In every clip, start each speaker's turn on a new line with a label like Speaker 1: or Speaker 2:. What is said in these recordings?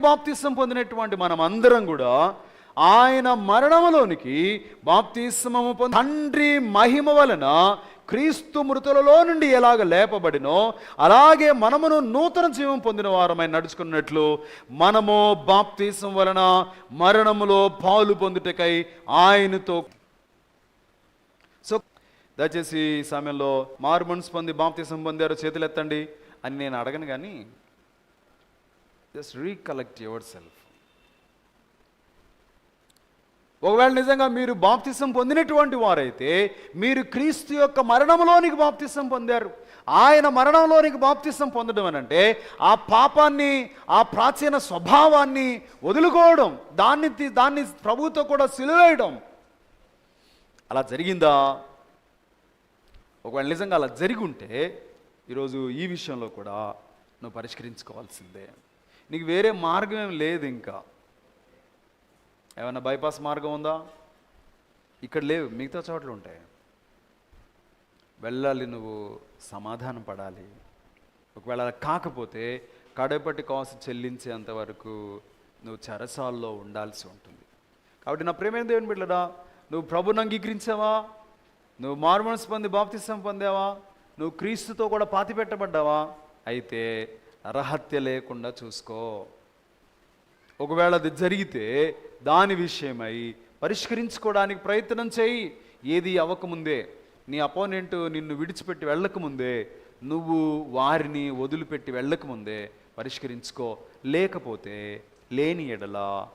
Speaker 1: బాప్తిసం పొందినటువంటి మనం అందరం కూడా ఆయన మరణములోనికి బాప్తిస్మము పొంది తండ్రి మహిమ వలన క్రీస్తు మృతులలో నుండి ఎలాగ లేపబడినో అలాగే మనమును నూతన జీవం పొందిన వారమై నడుచుకున్నట్లు మనము బాప్తీసం వలన మరణములో పాలు పొందుటకై ఆయనతో సో దయచేసి ఈ సమయంలో మారుమన్స్ పొంది బాప్తీసం పొందారు చేతులు ఎత్తండి అని నేను అడగను కానీ జస్ట్ రీకలెక్ట్ యువర్ సెల్ఫ్ ఒకవేళ నిజంగా మీరు బాప్తిసం పొందినటువంటి వారైతే మీరు క్రీస్తు యొక్క మరణంలోనికి బాప్తిసం పొందారు. ఆయన మరణంలోనికి బాప్తిసం పొందడం అని అంటే ఆ పాపాన్ని ఆ ప్రాచీన స్వభావాన్ని వదులుకోవడం దాన్ని దాన్ని ప్రభుతో కూడా సిలువేయడం అలా జరిగిందా? ఒకవేళ నిజంగా అలా జరిగి ఉంటే ఈరోజు ఈ విషయంలో కూడా నువ్వు పరిష్కరించుకోవాల్సిందే. నీకు వేరే మార్గం ఏం లేదు ఇంకా. ఏమైనా బైపాస్ మార్గం ఉందా? ఇక్కడ లేవు మిగతా చోట్ల ఉంటాయి. వెళ్ళాలి నువ్వు సమాధానం పడాలి. ఒకవేళ కాకపోతే కడపటి కాసు చెల్లించేంత వరకు నువ్వు చెరసాల్లో ఉండాల్సి ఉంటుంది. కాబట్టి నా ప్రేమైన దేవుని బిడ్డడా నువ్వు ప్రభుని అంగీకరించావా? నువ్వు మార్మన్స్ పొంది బాప్తిసం పొందావా? నువ్వు క్రీస్తుతో కూడా పాతి పెట్టబడ్డావా అయితే రహత్య లేకుండా చూసుకో. ఒకవేళ అది జరిగితే దాని విషయమై పరిష్కరించుకోవడానికి ప్రయత్నం చేయి. ఏది అవ్వకముందే నీ అపోనెంట్ నిన్ను విడిచిపెట్టి వెళ్ళకముందే నువ్వు వారిని వదిలిపెట్టి వెళ్ళకముందే పరిష్కరించుకో. లేకపోతే లేని ఎడల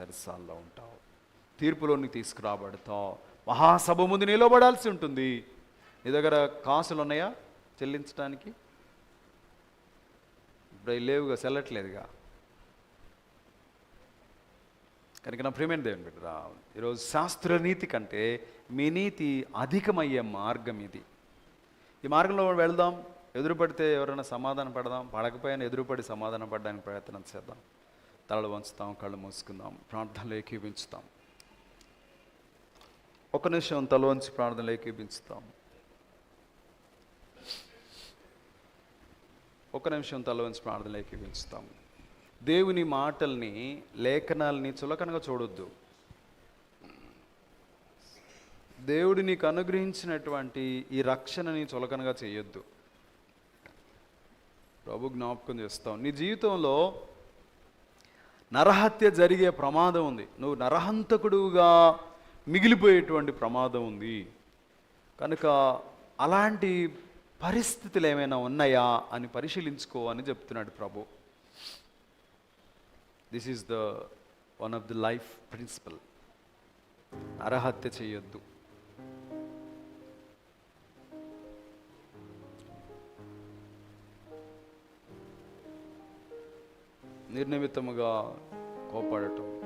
Speaker 1: చరసాల్లో ఉంటావు. తీర్పులోనికి తీసుకురాబడతావు. మహాసభ ముందు నిలబడాల్సి ఉంటుంది. నీ దగ్గర కాసులు ఉన్నాయా చెల్లించడానికి ఇప్పుడు అవి లేవుగా చెల్లట్లేదుగా కనుక నా ప్రేమైన దేవుని బిడ్డరా ఈరోజు శాస్త్ర నీతి కంటే మీ నీతి అధికమయ్యే మార్గం ఇది. ఈ మార్గంలో వెళ్దాం ఎదురుపడితే ఎవరైనా సమాధానం పడదాం పడకపోయినా ఎదురుపడి సమాధానం పడడానికి ప్రయత్నం చేద్దాం. తలలు వంచుతాం కళ్ళు మూసుకుందాం ప్రార్థనలు ఏకీపించుతాం ఒక నిమిషం తల వంచి ప్రార్థనలు ఏకీపించుతాం ఒక నిమిషం తలవంచి వంచి పిలుస్తాం దేవుని మాటల్ని లేఖనాల్ని చులకనగా చూడొద్దు. దేవుడు నీకు అనుగ్రహించినటువంటి ఈ రక్షణని చులకనగా చేయొద్దు. ప్రభు జ్ఞాపకం చేస్తాం నీ జీవితంలో నరహత్య జరిగే ప్రమాదం ఉంది. నువ్వు నరహంతకుడుగా మిగిలిపోయేటువంటి ప్రమాదం ఉంది. కనుక అలాంటి పరిస్థితులు ఏమైనా ఉన్నాయా అని పరిశీలించుకో అని చెప్తున్నాడు ప్రభు. This is the one of the life principle నరహత్య చేయొద్దు. నిర్నిమిత్తముగా కోపడటం.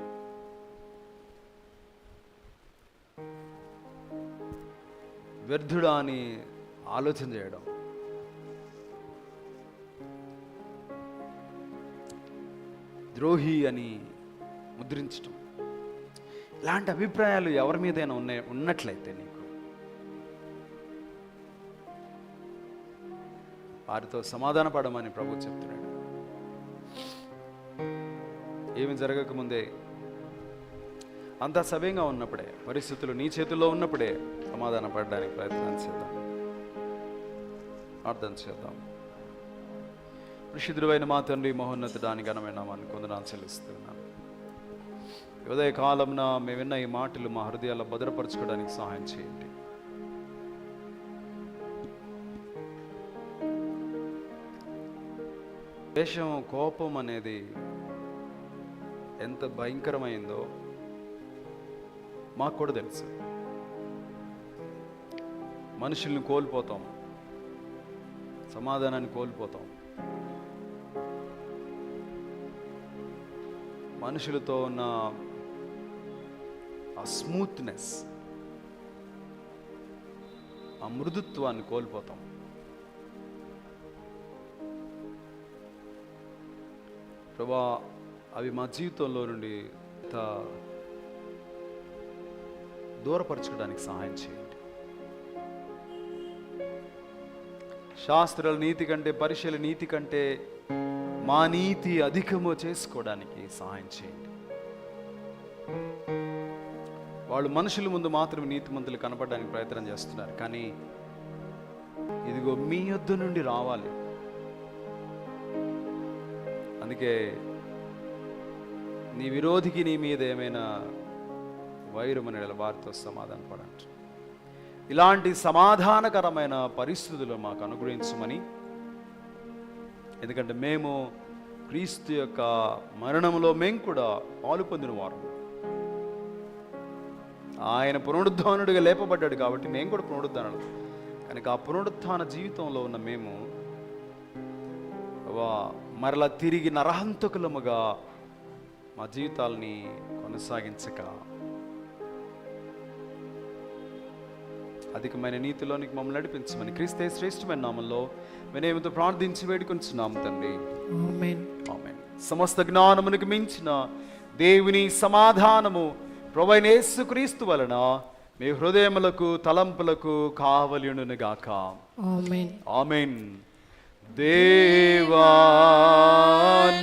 Speaker 1: వ్యర్థుడా అని ఆలోచన చేయడం. ద్రోహి అని ముద్రించడం ఇలాంటి అభిప్రాయాలు ఎవరి మీదైనా ఉన్నాయి? ఉన్నట్లయితే నీకు. వారితో సమాధాన పడమని ప్రభు చెప్తున్నాడు. ఏమి జరగకముందే అంతా సవ్యంగా ఉన్నప్పుడే పరిస్థితులు నీ చేతుల్లో ఉన్నప్పుడే సమాధాన పడడానికి ప్రయత్నం చేద్దాం. అర్థం చేద్దాం. ఋషిద్రువైన మా తండ్రి మహోన్నతుడాని ఘనమైన నామాన్ని కొందనాలు చెల్లిస్తున్నాను ఉదయ కాలంన మేము విన్న ఈ మాటలు మా హృదయాల్లో భద్రపరచుకోవడానికి సహాయం చేయండి. ద్వేషం కోపం అనేది ఎంత భయంకరమైందో మాకు కూడా తెలుసు. మనుషుల్ని కోల్పోతాం. సమాధానాన్ని కోల్పోతాం. మనుషులతో ఉన్న ఆ స్మూత్నెస్ ఆ మృదుత్వాన్ని కోల్పోతాం. ప్రభా అవి మా జీవితంలో నుండి దూరపరచుకోవడానికి సహాయం చేయండి శాస్త్రాల నీతి కంటే పరిశీల నీతి కంటే మా నీతి అధికము చేసుకోవడానికి సహాయం చేయండి. వాళ్ళు మనుషుల ముందు మాత్రమే నీతిమంతులు కనపడడానికి ప్రయత్నం చేస్తున్నారు. కానీ ఇదిగో మీ యొద్ద నుండి రావాలి. అందుకే నీ విరోధికి నీ మీద ఏమైనా వైరమని వారితో సమాధానపడండి. ఇలాంటి సమాధానకరమైన పరిస్థితులు మాకు అనుగ్రహించమని ఎందుకంటే మేము క్రీస్తు యొక్క మరణంలో మేము కూడా పాలు పొందిన వారు ఆయన పునరుద్ధానుడిగా లేపబడ్డాడు కాబట్టి మేము కూడా పునరుద్ధానుడు కనుక ఆ పునరుత్థాన జీవితంలో ఉన్న మేము వా మరలా తిరిగి నరహంతకులముగా మా జీవితాల్ని కొనసాగించక అధికమైన నీతిలోనికి మమ్మల్ని నడిపించమని క్రీస్తే శ్రేష్టమైన నామంలో వినయముతో ప్రార్థించి వేడుకొంచున్నాం తండ్రి. సమస్త జ్ఞానమునికి మించిన దేవుని సమాధానము ప్రభైన యేసుక్రీస్తు వలన మీ హృదయములకు తలంపులకు కావలియును గాక.
Speaker 2: ఆమేన్
Speaker 1: ఆమెన్ దేవా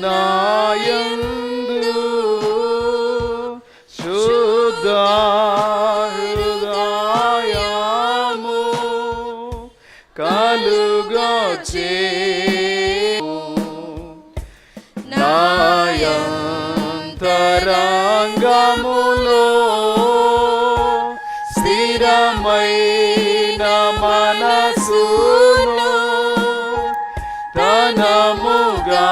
Speaker 1: నాయందు శుద్ధ స్థిరమైన మనసును తనముగా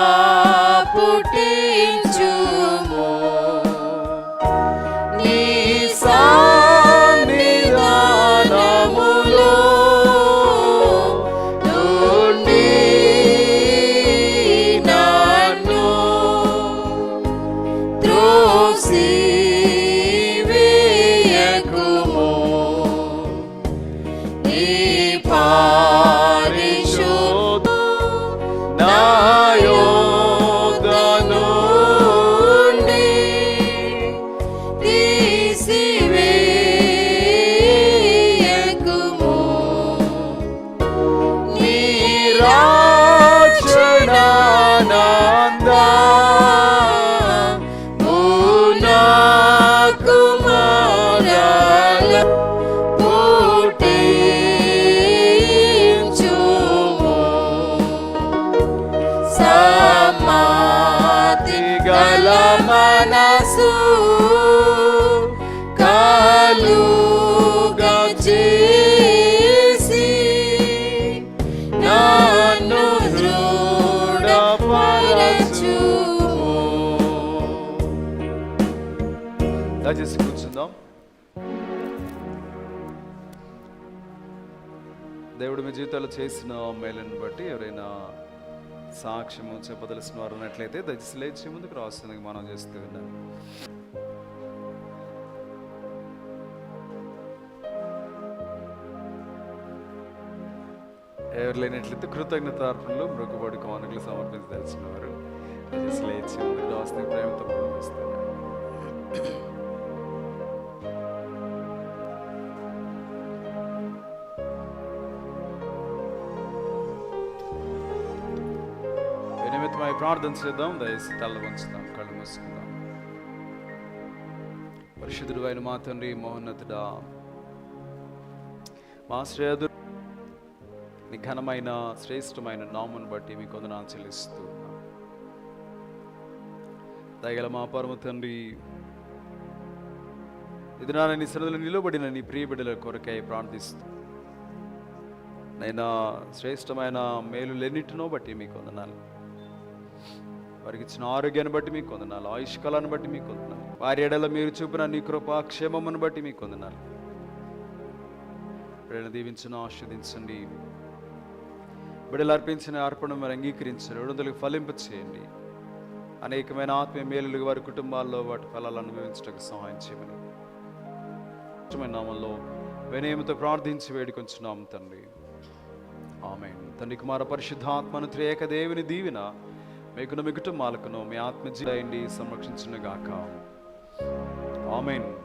Speaker 2: చేసి నన్ను
Speaker 1: దయచేసి కూర్చుందాం. దేవుడు మీ జీవితాలు చేసిన మేలను బట్టి ఎవరైనా సాక్ష్యము చెప్పదలసిన వారు ఉన్నట్లయితే దయచేసి లేచి ముందుకు రాస్తుంది మనం చేస్తూ ఉన్నాను. ఎవరు లేనట్లయితే కృతజ్ఞతార్పణలు మృగబడి కానుకలు సమర్పించదలిచిన వారు లేచి ముందుకు రాస్తే ప్రేమతో ప్రారంభిస్తారు వినిమిత్తమై ప్రార్థన చేద్దాం. దయచేసి తల వంచుదాం కళ్ళు మూసుకుందాం. పరిశుద్ధుడు అయిన మా తండ్రి మహోన్నతుడా మా శ్రేయదు నీ ఘనమైన శ్రేష్టమైన నామును బట్టి మీ కొందనాలు చెల్లిస్తూ దయగల మా పరమ తండ్రి ఇది నా నీ సన్నిధిలో నిలబడిన నీ ప్రియ బిడ్డల కొరకై ప్రార్థిస్తూ నైనా శ్రేష్టమైన మేలులెన్నిటినో బట్టి మీకు వందనాలు. వారికి ఇచ్చిన ఆరోగ్యాన్ని బట్టి మీకు వందనాలు ఆయుష్కాలాన్ని బట్టి మీకు వందనాలు. వారి ఎడల మీరు చూపిన నీ కృపాక్షేమమును బట్టి మీకు వందనాలు. ప్రేరణ దీవించిన ఆస్వాదించండి బిడ్డలు అర్పించిన అర్పణ మరి అంగీకరించండి విడుదలకు ఫలింప చేయండి అనేకమైన ఆత్మీయ మేలులు వారి కుటుంబాల్లో వాటి ఫలాలు అనుభవించడానికి సహాయం చేయమని. నామంలో వినయముతో ప్రార్థించి వేడుకొంచున్నాం తండ్రి. ఆమె తండ్రి కుమార పరిశుద్ధాత్మను త్రేక దేవుని దీవిన మీకును మీ కుటుంబాలకును మీ ఆత్మజీయండి సంరక్షించును గాక ఆమెన్.